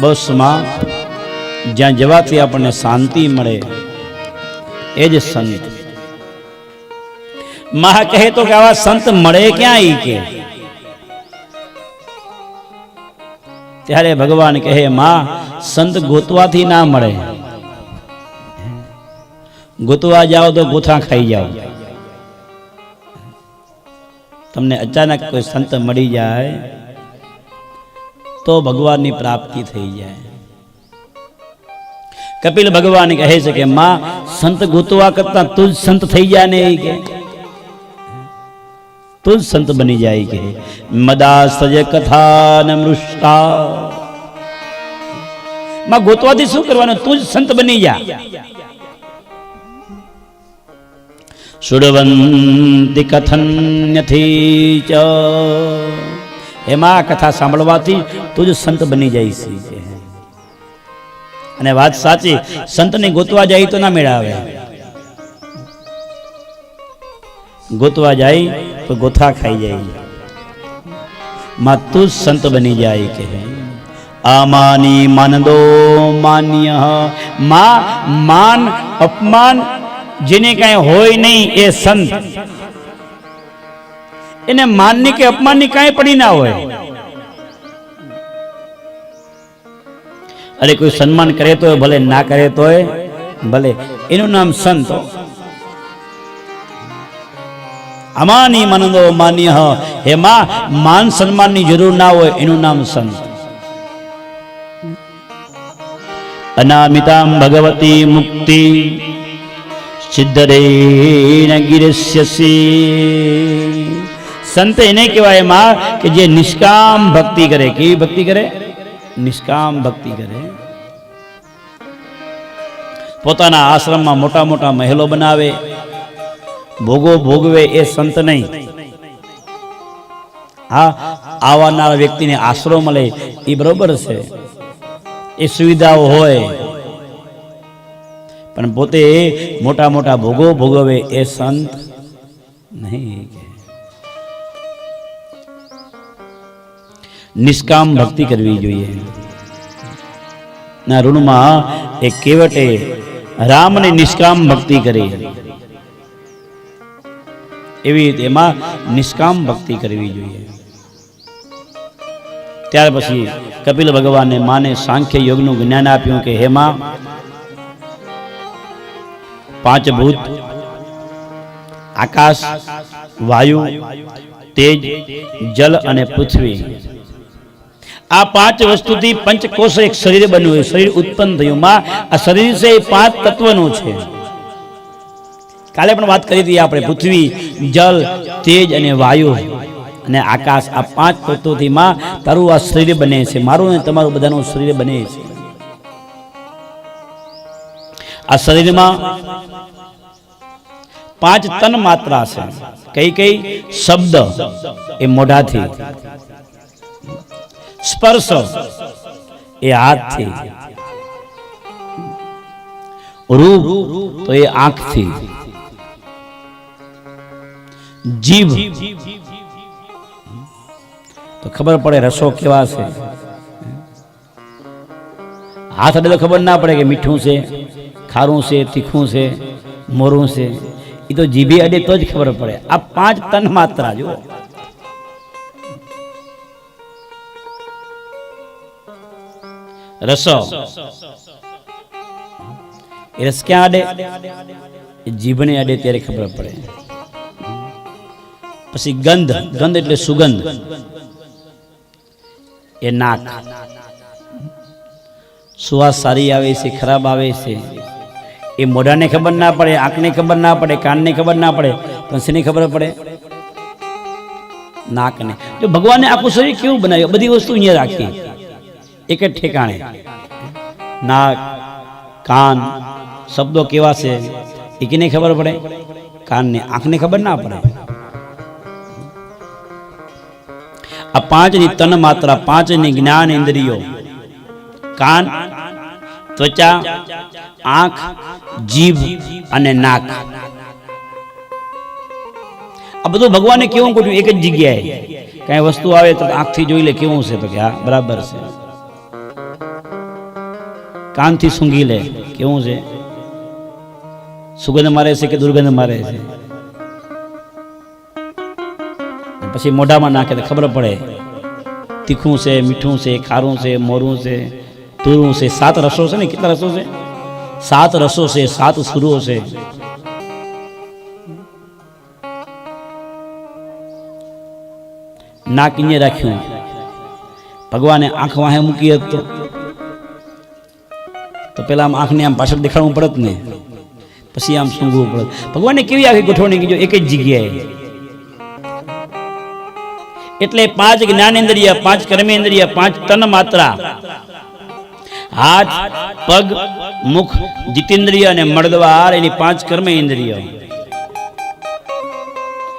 બસમાં જ્યાં જવાથી આપણને શાંતિ મળે, એ જ સંત. મહા કહે તો કે આવા સંત મળે ક્યાં ઈ કે? ત્યારે ભગવાન કહે, માં, સંત ગોતવાથી ના મળે. ગોતવા જાઓ તો ગોથા ખાઈ જાઓ. તમને અચાનક કોઈ સંત મળી જાય તો ભગવાનની પ્રાપ્તિ થઈ જાય. કપિલ ભગવાન કહે છે કે, માં, સંત ગોતવા કરતા તું સંત થઈ જાય ને કે. તું સંત બની જાય કે. મદા સજ કથા ન મૃષ્ટા. માં, ગોતવાથી શું કરવાનું? તું જ સંત બની જા. સુડવંતી કથન્યથી ચ. એમાં કથા સાંભળવાથી તું જ સંત બની જાય છે અને વાત સાચી, સંતને ગોતવા જાય તો ના મેળાવે. ગોતવા જાય તો ગોથા ખાઈ જાય. માં તું સંત બની જાય કે આમાની માનદો માન્ય, માં માન અપમાન જેને કાંઈ હોય નહીં એ સંત. એને માનની કે અપમાનની કાંઈ પડી ના હોય. અરે કોઈ સન્માન કરે તો ભલે ના કરે તોય, ભલે. એનું નામ સંત અમાની માનંદો માન્ય એમાં માન સન્માનની જરૂર ના હોય, એનું નામ સંત. અનામિતામ ભગવતી મુક્તિ. સિદ્ધરે ગિરસ્યસી. સંત એને કહેવાય એમાં કે જે નિષ્કામ ભક્તિ કરે. કેવી ભક્તિ કરે? નિષ્કામ ભક્તિ કરે. પોતાના આશ્રમમાં મોટા મોટા મહેલો બનાવે. ભોગો ભોગવે એ સંત નહીં. હા, આવનાર વ્યક્તિને આશરો મળે એ બરોબર છે. એ સુવિધાઓ હોય. પણ પોતે મોટા મોટા ભોગો ભોગવે એ સંત નહીં નિષ્કામ ભક્તિ કરવી જોઈએ. ના ઋણમાં એ કેવટે રામને નિષ્કામ ભક્તિ કરી. એવી રીતે એમાં નિષ્કામ ભક્તિ કરવી જોઈએ. ત્યાર પછી કપિલ ભગવાને માને સાંખ્ય યોગનું જ્ઞાન આપ્યું કે હેમાં પાંચ ભૂત આકાશ, વાયુ, તેજ, જલ અને પૃથ્વી આ પાંચ વસ્તુથી પંચકોષ એક શરીર બન્યું શરીર ઉત્પન્ન થયું. માં આ શરીર છે એ પાંચ તત્વનું છે. કાલે પણ વાત કરી હતી આપણે, પૃથ્વી, જલ, તેજ અને વાયુ. અને આકાશ, આ પાંચ તત્વોથી માં તારું આ શરીર બને છે. મારું અને તમારું બધાનું શરીર બને છે. આ શરીરમાં પાંચ તન માત્રા છે. કઈ કઈ? શબ્દ. એ મોઢાથી. સ્પર્શ. એ હાથથી રૂપ તો એ આંખથી. જીભ. તો ખબર પડે રસો કેવા છે. હાથ અડે તો ખબર ના પડે કે મીઠું છે, ખારું છે, તીખું છે, મોરું છે. એ તો જીભી અડે તો જ ખબર પડે. આ પાંચ તન માત્રા, જુઓ. રસો. રસ ક્યાં અડે જીભને અડે ત્યારે ખબર પડે. પછી ગંધ. ગંધ એટલે સુગંધ. એ નાક. સુવાસ સારી આવે છે, ખરાબ આવે છે. એ મોઢાને ખબર ના પડે, આંખને ખબર ના પડે, કાનને ખબર ના પડે પણ શેની ખબર પડે. નાકને. જો ભગવાને આખું શરીર કેવું બનાવ્યું? બધી વસ્તુ અહીંયા રાખી. એક જ ઠેકાણે. નાક, કાન શબ્દો કેવા છે એ કેને ખબર પડે? કાનને, આંખને ખબર ના પડે. આ પાંચની તન માત્રા, પાંચની જ્ઞાન ઇન્દ્રિયો. કાન, ત્વચા, આંખ, જીભ અને નાક. આ બધું ભગવાને કેવું કર્યું એક જ જગ્યાએ. કઈ વસ્તુ આવે તો આંખથી જોઈ લે, કેવું છે? તો કે હા, બરાબર છે. કાનથી સૂંઘી લે. કેવું છે? સુગંધ મારે છે કે દુર્ગંધ મારે છે? પછી મોઢામાં નાખે તો ખબર પડે. તીખું છે, મીઠું છે, ખારું છે, મોરું છે, તુરું છે. સાત રસો છે ને? કેટલા રસો છે? સાત રસો છે, સાત સુરો છે. નાક ઇને રાખ્યું. ભગવાને આંખ વાહે મૂકી હોત. તો પહેલાં આમ આંખને આમ પાછળ દેખાડવું પડત ને. પછી આમ સૂંઘવું પડત. ભગવાને કેવી આખી ગોઠવણી કીધું? એક જ જગ્યાએ. એટલે પાંચ જ્ઞાનેન્દ્રિય, પાંચ કર્મેન્દ્રિય, પાંચ તન માત્રા હાથ, પગ, મુખ, જીતેન્દ્રિય અને મળદવાર એની પાંચ કર્મ ઇન્દ્રિય